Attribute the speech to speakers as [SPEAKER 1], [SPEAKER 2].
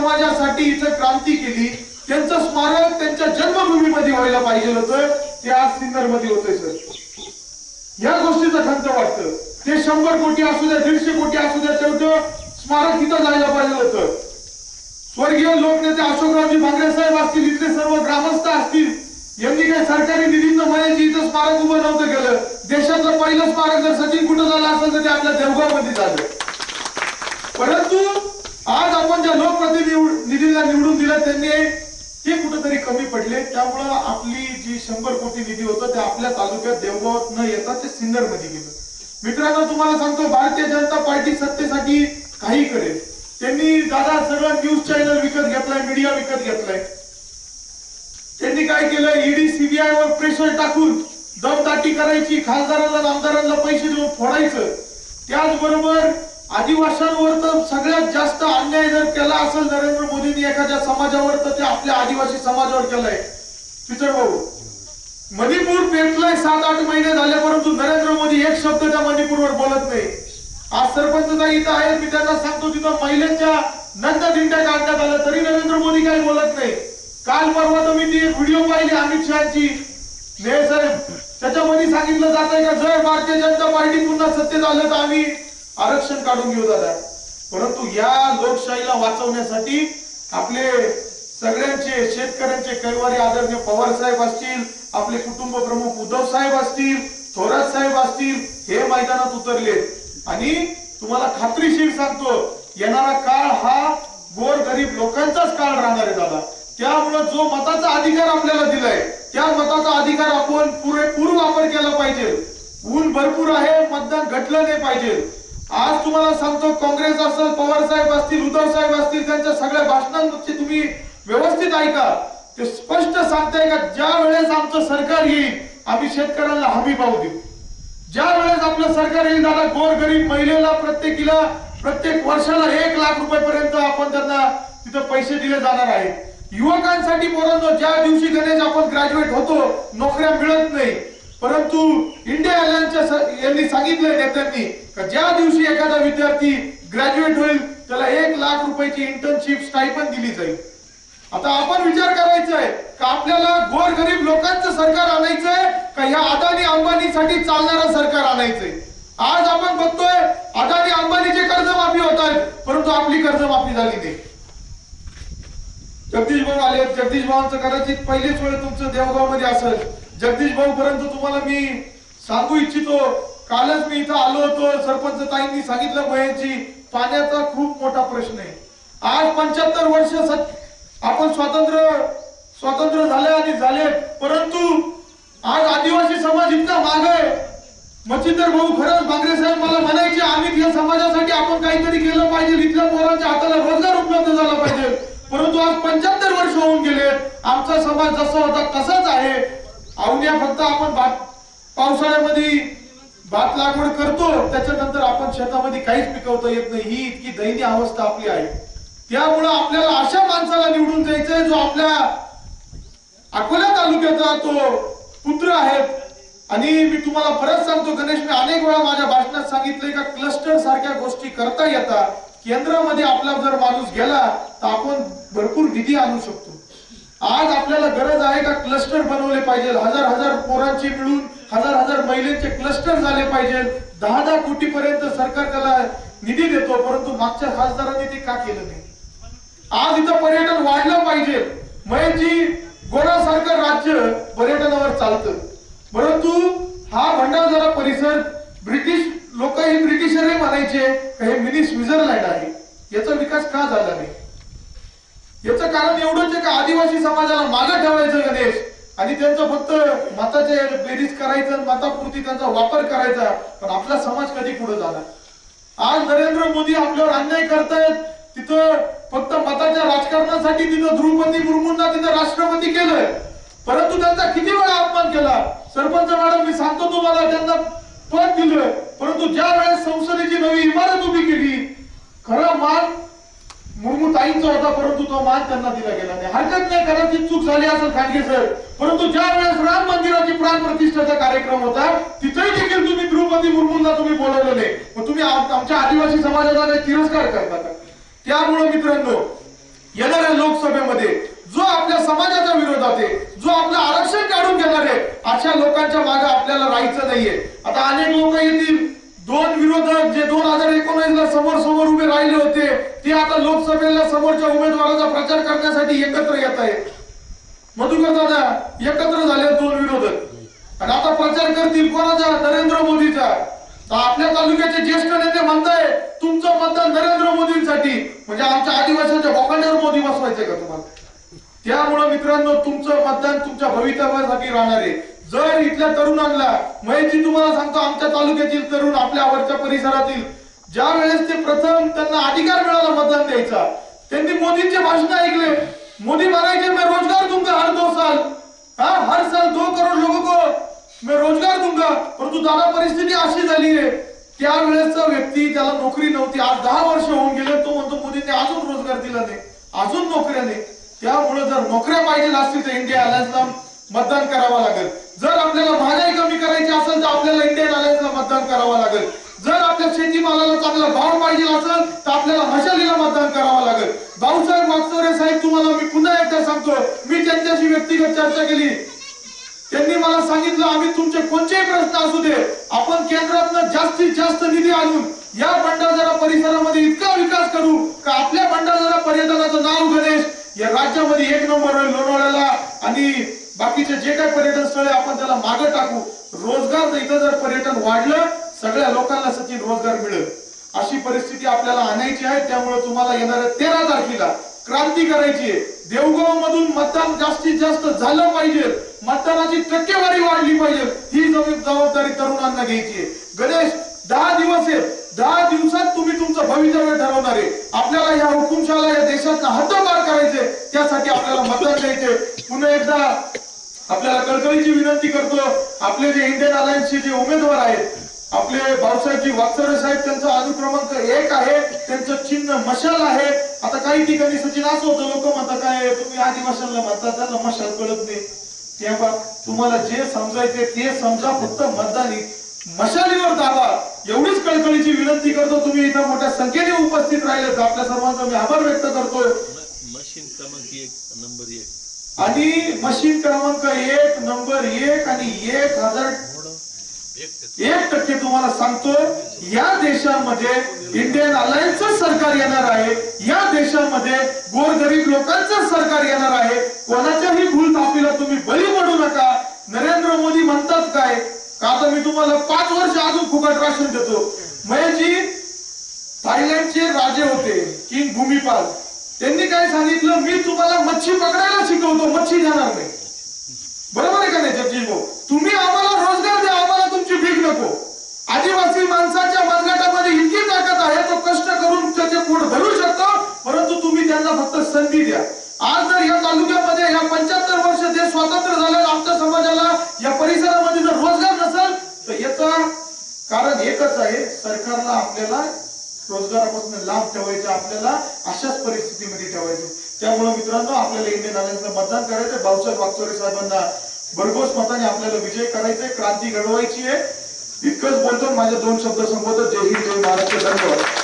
[SPEAKER 1] समाजासाठी इथं क्रांती केली. त्यांचं स्मारक त्यांच्या जन्मभूमीमध्ये व्हायला पाहिजे होतं. ते आज सिन्नरमध्ये सर. या गोष्टीचं खंत वाटतं. ते शंभर कोटी असू द्या दीडशे कोटी असू द्या तेवढं स्मारक इथं जायला पाहिजे होतं. स्वर्गीय लोकनेते अशोकरावजी भांगरे साहेब असतील इथले सर्व ग्रामस्थ असतील यांनी काही सरकारी निधीनं म्हणायची इथं स्मारक उभं नव्हतं केलं. देशातलं पहिलं स्मारक जर सचिन कुठं झालं असेल तर ते आपल्या देवगावमध्ये झालं. परंतु आज आपण ज्या लोकप्रतिनिधीला निवडून दिलं त्यांनी ते कुठेतरी कमी पडले. त्यामुळं आपली जी शंभर कोटी निधी होतं ते आपल्या तालुक्यात देवगावात न येता ते सिन्नरमध्ये गेलं. मित्रांनो तुम्हाला सांगतो भारतीय जनता पार्टी सत्तेसाठी काही करेल. त्यांनी दादा सगळं न्यूज चॅनल विकत घेतलाय मीडिया विकत घेतलाय. त्यांनी काय केलं ईडी सीबीआय वर प्रेशर टाकून दमदाटी करायची खासदारांना आमदारांना पैसे देऊन फोडायचं. त्याचबरोबर आदिवाशांवर तर सगळ्यात जास्त अन्याय जर केला असेल नरेंद्र मोदींनी एखाद्या समाजावर तर ते आपल्या आदिवासी समाजावर केलाय. पिचड भाऊ मणिपूर पेटलंय सात आठ महिने झाले परंतु नरेंद्र मोदी एक शब्द त्या मणिपूरवर बोलत नाही. आज सरपंच इथं आहेत मी त्यांना सांगतो तिथं महिलांच्या नंद दिंड्या काढण्यात आल्या तरी नरेंद्र मोदी काही बोलत नाही. काल परवा तर मी ती एक व्हिडिओ पाहिली अमित शहाची. ने साहेब त्याच्यामध्ये सांगितलं जात आहे का जर भारतीय जनता पार्टी पुन्हा सत्तेत आलं तर आम्ही आरक्षण काढून घेऊ दादा. परंतु या लोकशाहीला वाचवण्यासाठी आपले सगळ्यांचे शेतकऱ्यांचे कैवारी आदरणीय पवार साहेब असतील आपले कुटुंब प्रमुख उद्धव साहेब असतील थोरात साहेब असतील हे मैदानात उतरले. आणि तुम्हाला खात्रीशीर सांगतो येणारा काळ हा गोर गरीब लोकांचाच काळ राहणार आहे दादा. त्यामुळं जो मताचा अधिकार आपल्याला दिलाय त्या मताचा अधिकार आपण पुरेपूर वापर केला पाहिजे. ऊन भरपूर आहे मतदान घटलं नाही पाहिजे. आज तुम्हाला सांगतो काँग्रेस असेल पवार साहेब असतील उद्धव साहेब असतील त्यांच्या सगळ्या भाषणांची तुम्ही व्यवस्थित ऐका. ते स्पष्ट सांगताय का ज्या वेळेस आमचं सरकार येईल आम्ही शेतकऱ्यांना हमी भाव देऊ. ज्या वेळेस आपलं सरकार येईल दादा गोर गरीब महिलेला प्रत्येकीला प्रत्येक वर्षाला एक लाख रुपयापर्यंत आपण त्यांना तिथं पैसे दिले जाणार आहेत. युवकांसाठी पोरांनो ज्या दिवशी गणेश आपण ग्रॅज्युएट होतो नोकऱ्या मिळत नाही. परंतु इंडिया एअरलाइन्सच्या यांनी सांगितलंय नेत्यांनी का ज्या दिवशी एखादा विद्यार्थी ग्रॅज्युएट होईल त्याला एक लाख रुपयाची इंटर्नशिप स्टायपन दिली जाईल. आता आपण विचार करायचा आहे का आपल्याला गोर गरीब लोकांचं सरकार आणायचंय का ह्या अदानी अंबानीसाठी चालणारं सरकार आणायचंय? आज आपण बघतोय अदानी अंबानीचे कर्जमाफी होत आहेत परंतु आपली कर्जमाफी झाली नाही. जगदीश भाऊ आले जगदीश भाऊंचं कदाचित पहिलीच वेळ तुमचं देवगावमध्ये असेल. जगदीश भाऊ पर्यंत तुम्हाला मी सांगू इच्छितो कालच मी इथं आलो होतो. सरपंच ताईंनी सांगितलं भयाची पाण्याचा खूप मोठा प्रश्न आहे. आज पंच्याहत्तर वर्ष आपण स्वातंत्र्य स्वातंत्र्य झाले आणि झाले. परंतु आज आदिवासी समाज इतका माग आहे. मच्छिंदर भाऊ खरंच बांगरे साहेब मला म्हणायचे आम्ही या समाजासाठी आपण काहीतरी केलं पाहिजे. इथल्या पोरांच्या हाताला रोजगार उपलब्ध झाला पाहिजे. परंतु आज पंच्याहत्तर वर्ष होऊन गेले. आमचा समाज जसा होता तसाच आहे. अवन्या फक्त आपण पावसाळ्यामध्ये भात लागवड करतो त्याच्यानंतर आपण शेतामध्ये काहीच पिकवता येत नाही. ही इतकी दयनीय अवस्था आपली आहे. त्यामुळं आपल्याला अशा माणसाला निवडून जायचंय जो आपल्या अकोला तालुक्याचा तो पुत्र आहे. आणि मी तुम्हाला परत सांगतो गणेश मी अनेक वेळा माझ्या भाषणात सांगितलंय का क्लस्टर सारख्या गोष्टी करता येतात केंद्रामध्ये आपला जर माणूस गेला तर आपण भरपूर निधी आणू शकतो. आज आपल्याला गरज आहे क्लस्टर बनवले पाहिजे. हजार हजार पोरांचे मिळून हजार हजार महिलेचे क्लस्टर झाले पाहिजे. दहा दहा कोटी पर्यंत सरकार त्याला निधी देतो परंतु मागच्या खासदारांनी ते का केलं नाही? आज इथं पर्यटन वाढलं पाहिजे. मयजी गोडासारखं राज्य पर्यटनावर चालतं. परंतु हा भंडारदरा परिसर ब्रिटिश लोक हे ब्रिटिशरही म्हणायचे हे मिनी स्वित्झर्लंड आहे. याचा विकास का झाला नाही? याचं कारण एवढंच आहे का आदिवासी समाजाला मागे ठेवायचं गणेश. आणि त्यांचं फक्त मताचे बेरीज करायचं मतापुरती त्यांचा वापर करायचा. पण आपला समाज कधी पुढे झाला आज नरेंद्र मोदी आपल्यावर अन्याय करतायत. तिथं फक्त मताच्या राजकारणासाठी तिथं द्रौपदी मुर्मूंना तिथं राष्ट्रपती केलंय. परंतु त्यांचा किती वेळा अपमान केला? सरपंच मॅडम मी सांगतो तुम्हाला त्यांना पद दिलं परंतु ज्या वेळेस संसदेची नवी इमारत उभी केली खरा मान मुर्मू ताईंचा होता परंतु तो मान त्यांना दिला गेला नाही. हरकत नाही कदाचित चूक झाली असं खांडगे सर. परंतु ज्या वेळेस राम मंदिराची प्राण प्रतिष्ठेचा कार्यक्रम होता तिथेही देखील तुम्ही द्रौपदी मुर्मूंना तुम्ही बोलवलं नाही. मग तुम्ही आमच्या आदिवासी समाजाचा काही तिरस्कार करता का? त्यामुळे मित्रांनो लोकसभेमध्ये जो आपल्या समाजाच्या विरोधात आहे जो आपलं आरक्षण काढून घेणार आहे अशा लोकांच्या मागे आपल्याला राहायचं नाहीये. आता अनेक लोक येतील. दोन विरोधक जे दोन हजार एकोणीस ला समोर समोर उभे राहिले होते ते आता लोकसभेला समोरच्या उमेदवाराचा प्रचार करण्यासाठी एकत्र येत आहेत. मधुकर दादा एकत्र झाले दोन विरोधक. आणि आता प्रचार करतील कोणाचा? नरेंद्र मोदीचा. तर आपल्या तालुक्याचे ज्येष्ठ नेते म्हणताय तुमचं मतदान नरेंद्र मोदींसाठी. म्हणजे आमच्या आदिवासीच्या बोकांड्यावर मोदी बसवायचे का तुम्हाला? त्यामुळे मित्रांनो तुमचं मतदान तुमच्या भवितव्यासाठी राहणार आहे. जर इथल्या तरुणांना महेशजी तुम्हाला सांगतो आमच्या तालुक्यातील तरुण आपल्या आवडच्या परिसरातील ज्या वेळेस ते प्रथम त्यांना अधिकार मिळाला मतदान द्यायचा त्यांनी मोदींचे भाषण ऐकले. मोदी म्हणायचे मी रोजगार दूंगा हर दो साल. हा हर साल दो करोड लोगों को मैं रोजगार दूंगा परंतु दादा परिस्थिती अशी झाली आहे. त्यावेळेसचा व्यक्ती त्याला नोकरी नव्हती. आज दहा वर्ष होऊन गेले तो म्हणतो मोदींनी अजून रोजगार दिला नाही अजून नोकऱ्या नाही. त्यामुळे जर नोकऱ्या पाहिजे असतील तर इंडिया अलायन्सला मतदान करावं लागेल. जर आपल्याला महागाई कमी करायची असेल तर आपल्याला इंडियन अलायन्सला मतदान करावं लागेल. जर आपल्या शेतीमालाला चांगला भाव पाहिजे असेल तर आपल्याला मशालीला मतदान करावं लागेल. भाऊसाहेब वागचौरे साहेब तुम्हाला मी पुन्हा एकदा सांगतो मी त्यांच्याशी व्यक्तिगत चर्चा केली. त्यांनी मला सांगितलं आम्ही तुमचे कोणतेही प्रश्न असू दे आपण केंद्रातनं जास्तीत जास्त निधी आणून या भंडारदरा परिसरामध्ये इतका विकास करू का आपल्या भंडारदरा पर्यटनाचं नाव गणेश या राज्यामध्ये एक नंबर होईल लोणावळ्याला आणि बाकीचे जे काही पर्यटन स्थळे आपण त्याला मागे टाकू रोजगार इथं जर पर्यटन वाढलं सगळ्या लोकांना सचिन रोजगार मिळेल. अशी परिस्थिती आपल्याला आणायची आहे त्यामुळे तुम्हाला येणाऱ्या तेरा तारखेला क्रांती करायची आहे. देवगाव मधून मतदान जास्तीत जास्त झालं पाहिजे. मतदानाची टक्केवारी वाढली पाहिजे. ही जबाबदारी तरुणांना घ्यायची आहे. गणेश दहा दिवस आहे दहा दिवसात तुम्ही तुमचं भवितव्य ठरवणार आहे. आपल्याला या हुकुमशाला या देशाचा हद्दपार करायचे त्यासाठी आपल्याला मतदान द्यायचे पुन्हा एकदा आपल्याला कळकळीची विनंती करतो आपले जे इंडियन अलायन्सचे जे उमेदवार आहेत आपले भाऊसाहेबजी वागचौरे साहेब त्यांचा अनुक्रमांक एक आहे त्यांचं चिन्ह मशाल आहे. आता काही ठिकाणी सचिन असं होतं लोक म्हणतात काय तुम्ही आदिवासींना म्हणता त्यांना मशाल कळत नाही. तेव्हा तुम्हाला जे समजायचे ते समजा फक्त मतदानी मशालीवर दाबा. एवढीच कळकळीची विनंती करतो तुम्ही इथं मोठ्या संख्येने उपस्थित राहिले आपल्या सर्वांचा मी आभार व्यक्त करतोय.
[SPEAKER 2] मशीन क्रमांक एक नंबर एक.
[SPEAKER 1] आणि मशीन क्रमांक एक नंबर एक आणि एक हजार
[SPEAKER 2] एक टक्के.
[SPEAKER 1] तुम्हाला सांगतो या देशामध्ये इंडियन अलायन्सच सरकार येणार आहे. या देशामध्ये गोरगरीब लोकांचं सरकार येणार आहे. कोणाच्याही भूल तापीला तुम्ही बळी पडू नका. नरेंद्र मोदी म्हणतात काय? का आता मी तुम्हाला पाच वर्ष अजून फुकट राशन देतो. मयजी थायलंडचे राजे होते किंग भूमिपाल. त्यांनी काय सांगितलं? मी तुम्हाला मच्छी पकडायला शिकवतो मच्छी जाणार नाही. बरोबर आहे का नाही जगजीत भाऊ? तुम्ही आम्हाला रोजगार द्या आम्हाला तुमची भीक नको. आदिवासी माणसाच्या मनगटामध्ये इतकी ताकद आहे तो कष्ट करून त्याचे पोट भरू शकतो परंतु तुम्ही त्यांना फक्त संधी द्या. आज जर या तालुक्यामध्ये या पंच्याहत्तर वर्ष जे स्वातंत्र्य झालं आमच्या समाजाला या परिसरामध्ये जर रोजगार नसेल तर याचा कारण एकच आहे सरकारला आपल्याला रोजगारापासून लाभ ठेवायचा आपल्याला अशाच परिस्थितीमध्ये ठेवायचं. त्यामुळे मित्रांनो आपल्याला इंडियन अलायन्सला मतदान करायचं भाऊसाहेब वागचोरे साहेबांना भरघोस मताने आपल्याला विजय करायचे क्रांती घडवायची आहे. इतकंच बोलतो माझ्या दोन शब्द संबोधत जय हिंद जय महाराष्ट्र. धन्यवाद.